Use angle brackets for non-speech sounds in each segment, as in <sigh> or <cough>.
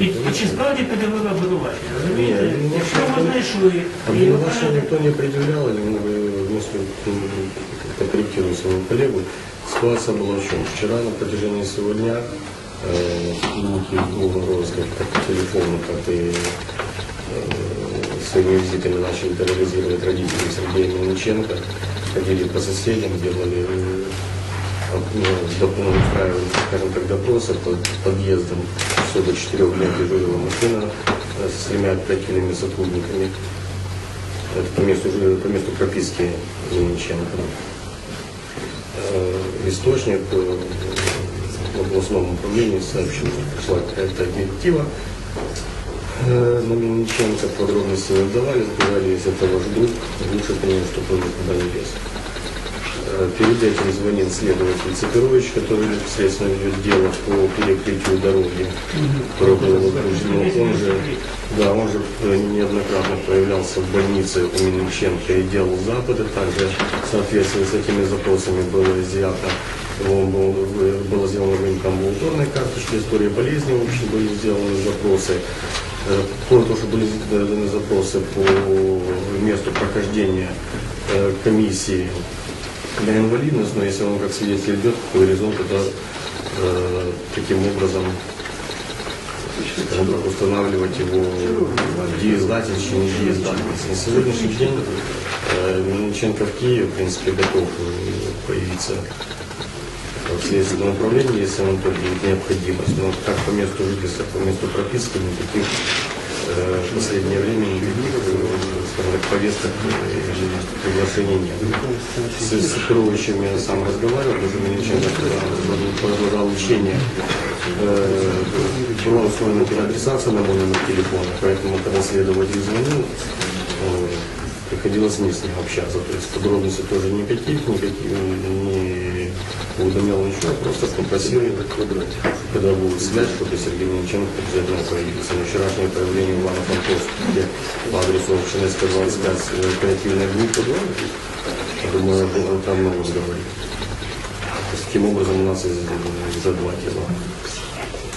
І, і чи справді пред'явили обвинувачення? Розумієте? Ні, ну, Якщо ви знайшли і Обвинувачення никто не предъявлял, или мы вместе как-то корректируем своего коллегу. Ситуация была в чем? Вчера на протяжении всего дня э, сотрудники угрозы как по телефону, так и э, своими визитами начали терроризировать родителей Сергея Мельниченко, ходили по соседям, делали э, ну, доп- устраивали, скажем так, допросы под подъездом. Все до 4 дня дежурила машина э, с тремя оперативными сотрудниками. Это по месту, по месту прописки Мельниченко. Э, Источник э, в областном управлении сообщил, что пришла какая-то директива на Мельниченко, подробности не давали, сказали, если это ваш друг, лучше по нему, чтобы он никуда не лез. Э, Перед этим звонил следователь Цепирович, который непосредственно ведет дело по перекрытию дороги, которое было возбуждено. Он же, да, он же э, неоднократно появлялся в больнице у Мельниченко и делал запады. Также в соответствии с этими запросами было изъято он был, э, было сделано рынок амбулаторной карточки, история болезни, в общем, были сделаны запросы. Кроме того, что были сделаны запросы по месту прохождения комиссии для инвалидности, но если он как свидетель идет, то горизонт это э, таким образом скажем так, устанавливать его деездательность, не деездательность. На сегодняшний день э, Мельниченко в Киеве, в принципе, готов э, появиться в следственном управлении, если он только будет необходимость. Но как по месту жительства, по месту прописки, никаких в последнее время скажем так, повесток э, приглашений нет. С Сокровищем я сам разговаривал, даже Мельниченко когда продолжал лечение. Э, была устроена переадресация на мой номер телефона, поэтому когда следователь звонил, приходилось с ним с ним общаться. То есть подробностей тоже никаких, никаких не уведомлял ничего, просто попросил, когда будет связь, чтобы Сергей Мельниченко обязательно появился. На вчерашнее появление Ивана Франковского, где по адресу Общинецкая 25 э, оперативная группа, я думаю, он там много говорит. То есть, Таким образом у нас из- уже два дела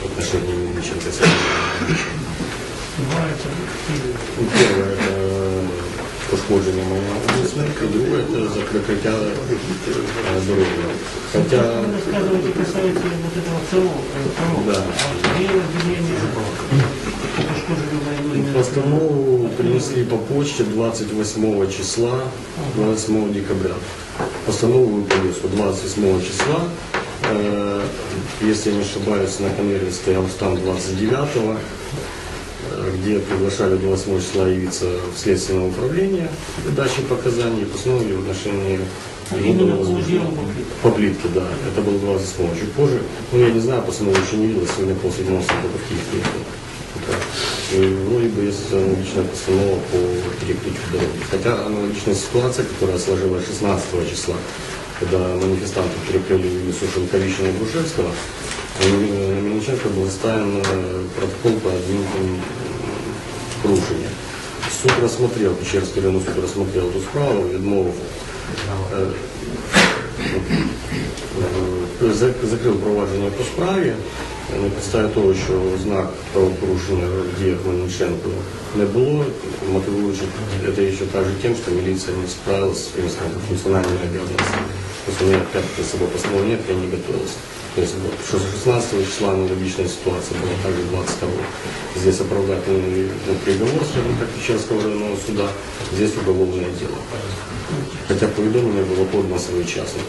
в отношении Мельниченко. с Сергеем відбувається в Києві. Ну, Первое это пошкодження моєї обласної, і друге це закриття е, дороги. Хоча Вы рассказываете касается вот этого целого, э, Да. А где обвинение пошкоджено военные? постанову принесли по почте 28 числа, 27 декабря. Постанову повестку 28 числа, э, если я не ошибаюсь, на конверте стоял штамп 29 э, где приглашали 28 числа явиться в следственное управление дачи показаний постановили в отношении Именно было по плитке. Да. Это был 28 чуть позже. Ну, я не знаю, постанову еще не видел, сегодня после 90 только в Киев приехал. утра. И вроде бы есть аналогичная постанова по перекрытию дороги. Хотя аналогичная ситуация, которая сложилась 16 числа, когда манифестанты перекрыли улицу Шенковичина и Грушевского, на Мельниченко был ставлен э, протокол по админкам порушення. Суд рассмотрел, Печерский районный суд рассмотрел эту справу, відмовив е, е, зак- закрив провадження по справі е, на підставі того, що знак правопорушення в діях Мельниченко не було, мотивуючи це ще також тим, що міліція не справилась з своими скажем, функціональними обов'язками. Просто у меня опять собой постановы нет, я не готовился. Что за 16 числа аналогичная ситуация была, также 22 Здесь оправдательный ну, приговор, скажем так, Печерского районного суда, здесь уголовное дело. Хотя поведение было подано своечасно.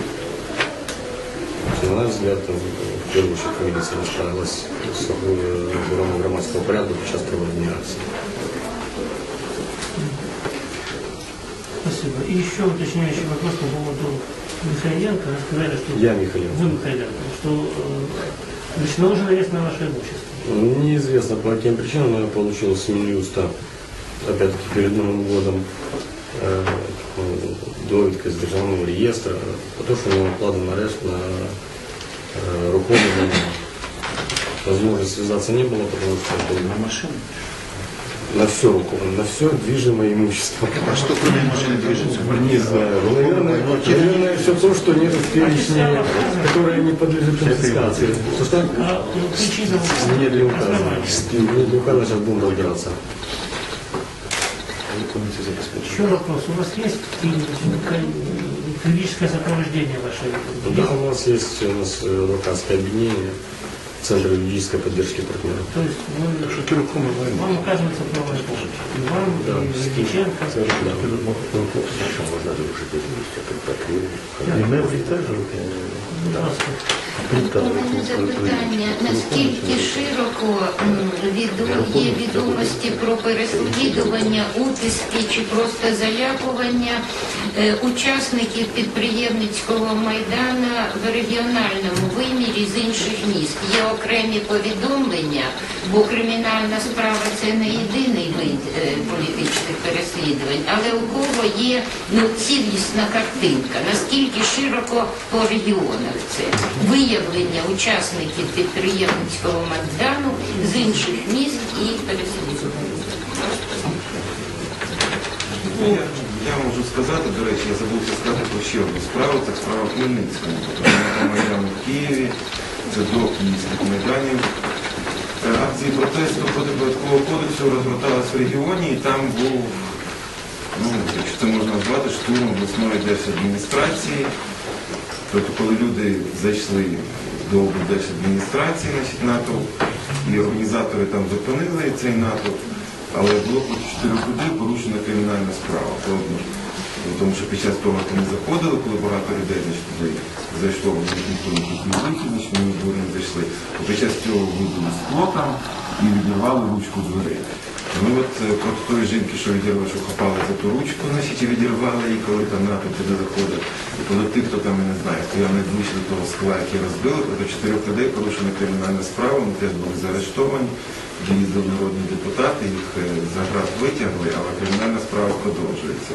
На наш взгляд, в первую очередь, милиция не справилась с э, охраной громадского порядка сейчас проводной акции. Спасибо. И еще уточняющий вопрос по поводу Михайленко. Вы сказали, что Я Михаил. вы Михайленко, что э, значит, наложен арест на ваше имущество. Неизвестно по каким причинам, но я получил с Минюста, опять-таки перед Новым годом, э, такую довідку з державного реєстру, про те, що у него накладен арест на э, рухомый Возможности связаться не было, потому что На машину? На все руку, на все движимое имущество. А что кроме машины движется? Не знаю. Наверное, наверное, все то, что нет в перечне, которое не подлежит конфискации. Что что? А ну, причина Нет, не указано. основания. Нет, не указано, сейчас будем разбираться. Еще вопрос. У вас есть юридическое сопровождение вашей? Да, у нас есть у нас э, адвокатское объединение, Центр юридической поддержки партнеров. То есть вы, Шокировку мы знаем. вам оказывается правовая помощь. И вам, и Ильиченко. Пожалуйста. У мене запитання, наскільки широко є відомості про переслідування, утиски чи просто заляпування е, учасників підприємницького майдану в регіональному вимірі з інших міст? Є окремі повідомлення, бо кримінальна справа це не єдиний вид е, політичних переслідувань, але у кого є ну, цілісна картинка, наскільки широко по регіонах це виявлення учасників підприємницького майдану з інших міст і переслідування. Ну, я, можу сказати, до речі, я забувся сказати про ще одну справу, це справа в Хмельницькому. Тобто вона Майдану в Києві, це до київських майданів. Акції протесту проти податкового кодексу розгортались в регіоні і там був, ну, якщо це можна назвати, штурм обласної держадміністрації. Тобто, коли люди зайшли до облдержадміністрації, значить, натовп, і організатори там зупинили цей натовп, але було проти чотирьох людей порушена кримінальна справа. Тому що під час того, як вони заходили, коли багато людей туди зайшло, вони ніхто не вийти, значить, вони двері не зайшли, то під час цього вибили скло там і відірвали ручку дверей. Ну от е, проти тої жінки, що відірвали, що хапали за ту ручку, значить, і відірвали її, коли там натовп туди заходив. І коли тих, хто там, я не знаю, стояв найближче до того скла, який розбили, проти чотирьох людей порушена кримінальна справа, вони теж були заарештовані, їздили народні депутати, їх е, за град витягли, але кримінальна справа продовжується.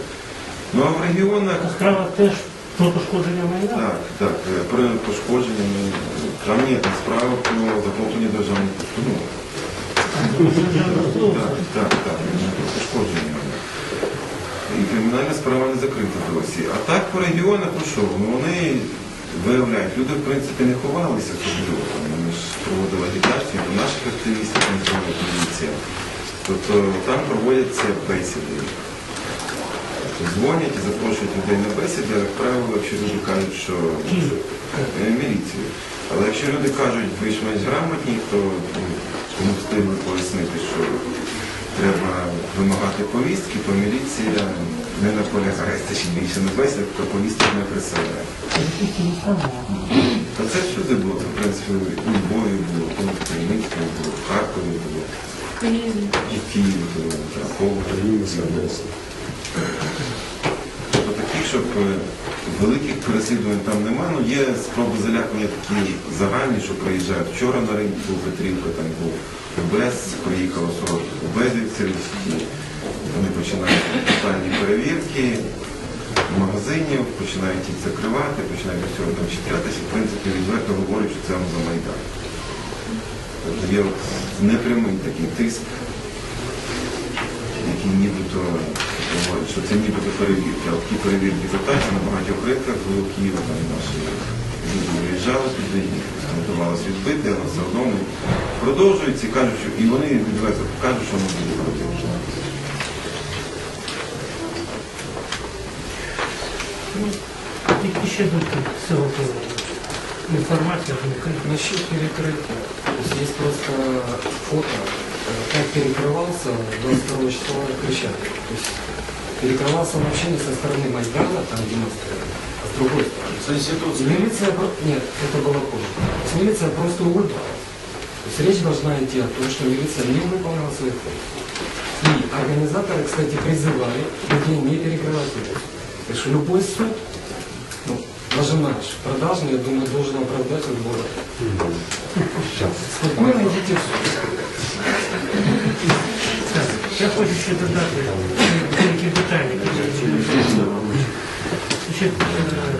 Ну а в регіонах Справа теж про пошкодження майна. так, так, е, про пошкодження, ну, там є там справа про захоплення державних установ. Так, так, так, про пошкодження. І кримінальна справа не закрита досі. А так по регіонах, ну що, ну вони виявляють, люди в принципі не ховалися особливо. Вони ж проводили агітацію, до наших активістів там проводить міліція. Тобто там проводяться бесіди. Тобто Дзвонять і запрошують людей на бесіди, як правило, якщо люди кажуть, що Е, міліцію. Але якщо люди кажуть більш-менш грамотні, то ну, кому встигли пояснити, що треба вимагати повістки, то міліція не наполягає це ще більше на бесідах, то повісток не присилає. Та це всюди було, це, в принципі, і в Львові було, в Хмельницькому було, в Харкові було, і в Києві було, в Полтаві було. Тобто таких, щоб е, великих переслідувань там нема. Ну є спроби залякування такі загальні, що приїжджають. Вчора на ринку був там був ОБС, приїхало 40 обезівців, вони починають тотальні перевірки магазинів, починають їх закривати, починають всього там чіплятися. В принципі, відверто говорять, що це за Майдан. Тобто є непрямий такий тиск які нібито говорять, що це нібито перевірки. А от ті перевірки питаються на багатьох ринках в Києва, там наші люди виїжджали туди, їх там давалося відбити, але все одно вони продовжують і кажуть, що і вони відверто кажуть, що вони будуть продовжувати. Які ще думки цього? Інформація. Насчет перекрытия. Есть просто фото, как перекрывался 22 числа Крещатик. То есть перекрывался вообще не со стороны Майдана, там демонстрировали, а с другой стороны. За институт. И милиция, нет, это было позже. То есть милиция просто улыбалась. То есть речь должна идти о том, что милиция не выполнила своих функций. И организаторы, кстати, призывали людей не перекрывать улицу. Потому что любой суд, ну, нажимаешь продажный, я думаю, должен оправдать любого. Спокойно идите в суд. Я хочу ще додати деякі деталі. Значить, е,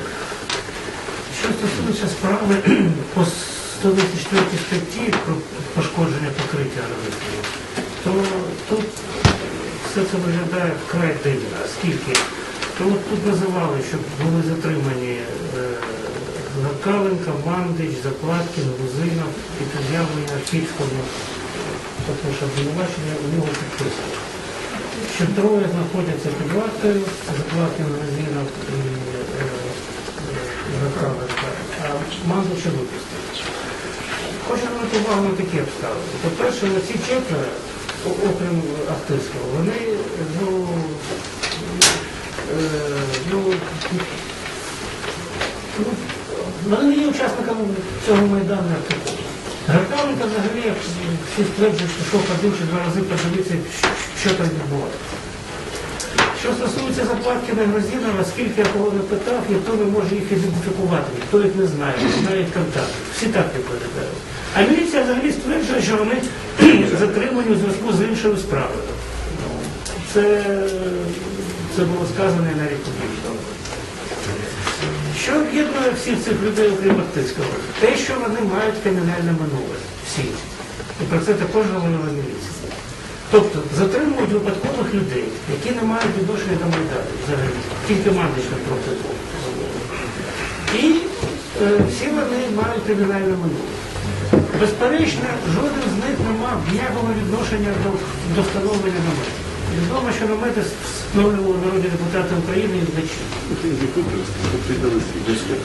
Що стосується справи по 124 статті про пошкодження покриття робити, то тут все це виглядає вкрай дивно. Оскільки то от тут називали, що були затримані е, Гакаленка, Мандич, Заплаткін, Грузинов і пред'явлення Архівському, також обвинувачення у нього підписано. Що троє знаходяться під вартою, Заплаткін, Грузинов і е, е, Гакаленка, а Мандича випустили. Хочу звернути увагу на такі обставини. По-перше, ці четверо, окрім Ахтирського, вони ну, е, ну, ну, вони не є учасниками цього майдану як взагалі всі стверджують, що йшов один чи два рази подивитися, що- там відбувається. Що стосується Заплаткіна і Грозінова, скільки я кого не питав, ніхто не може їх ідентифікувати, ніхто їх не знає, не знають контакти. Всі так відповідають. А міліція взагалі стверджує, що вони <clears throat> затримані у зв'язку з іншою справою. Це, це було сказано і навіть публічно. Що об'єднує всіх цих людей, окрім Ахтицького? Те, що вони мають кримінальне минуле. Всі. І про це також говорила міліція. Тобто затримують випадкових людей, які не мають відношення до Майдану взагалі, тільки мандична проти того. І е, всі вони мають кримінальне минуле. Безперечно, жоден з них не мав ніякого відношення до, до встановлення намету. Відомо, що намети встановлювали народні депутати України і вночі.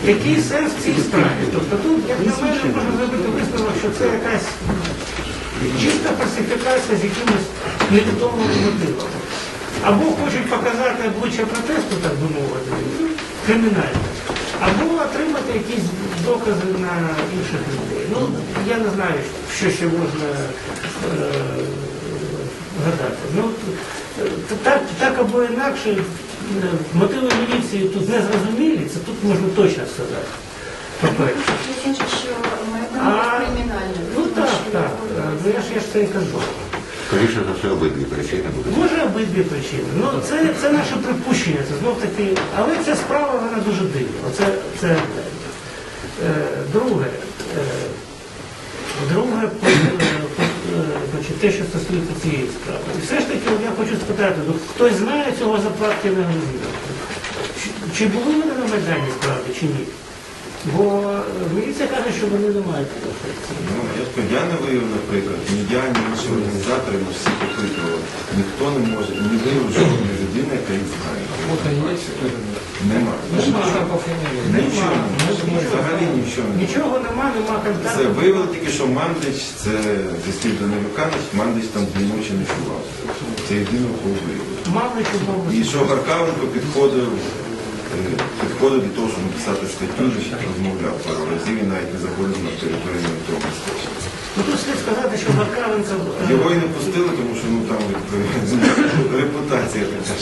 Який сенс в цій справі? Тобто тут, як на мене, можна зробити висновок, що це якась чиста фальсифікація з якимось невідомим мотивом. Або хочуть показати обличчя протесту, так би мовити, кримінально, або отримати якісь докази на інших людей. Ну, я не знаю, що ще можна е, гадати. Ну, так, так або інакше, е, мотиви міліції тут не зрозумілі, це тут можна точно сказати. А. Ну так, так. Ну я ж я ж це і кажу. Скоріше за все, обидві причини будуть. Може обидві причини. Ну це, це наше припущення, це знов таки. Але ця справа вона дуже дивна. Оце це. Е, друге. Е, друге, значить, те, що стосується цієї справи. І все ж таки я хочу спитати, хтось знає цього заплатки на? Чи, чи були вони на Майдані справді, чи ні? Бо е, міліція каже, що вони не мають. Ну, я ж кажу, я не виявив, наприклад, ні я, ні інші організатори, ми всі опитували. Ніхто не може, не виявив жодної людини, яка їх знає. Нема. Что там по? Нічого, взагалі нічого. немає. Нічого нема, нема Це виявили тільки, що Мандич, це Данилюка, значить, Мандич там дві ночі не чував. Це єдине, кого виявили. Мало чого. І що Гаркавенко підходив, е, підходив до того, щоб написати статтю, розмовляв пару разів і навіть не заходив на територію того. Ну тут слід сказати, що Маркавенцев Його і не пустили, тому що ну там е, <laughs> репутація така.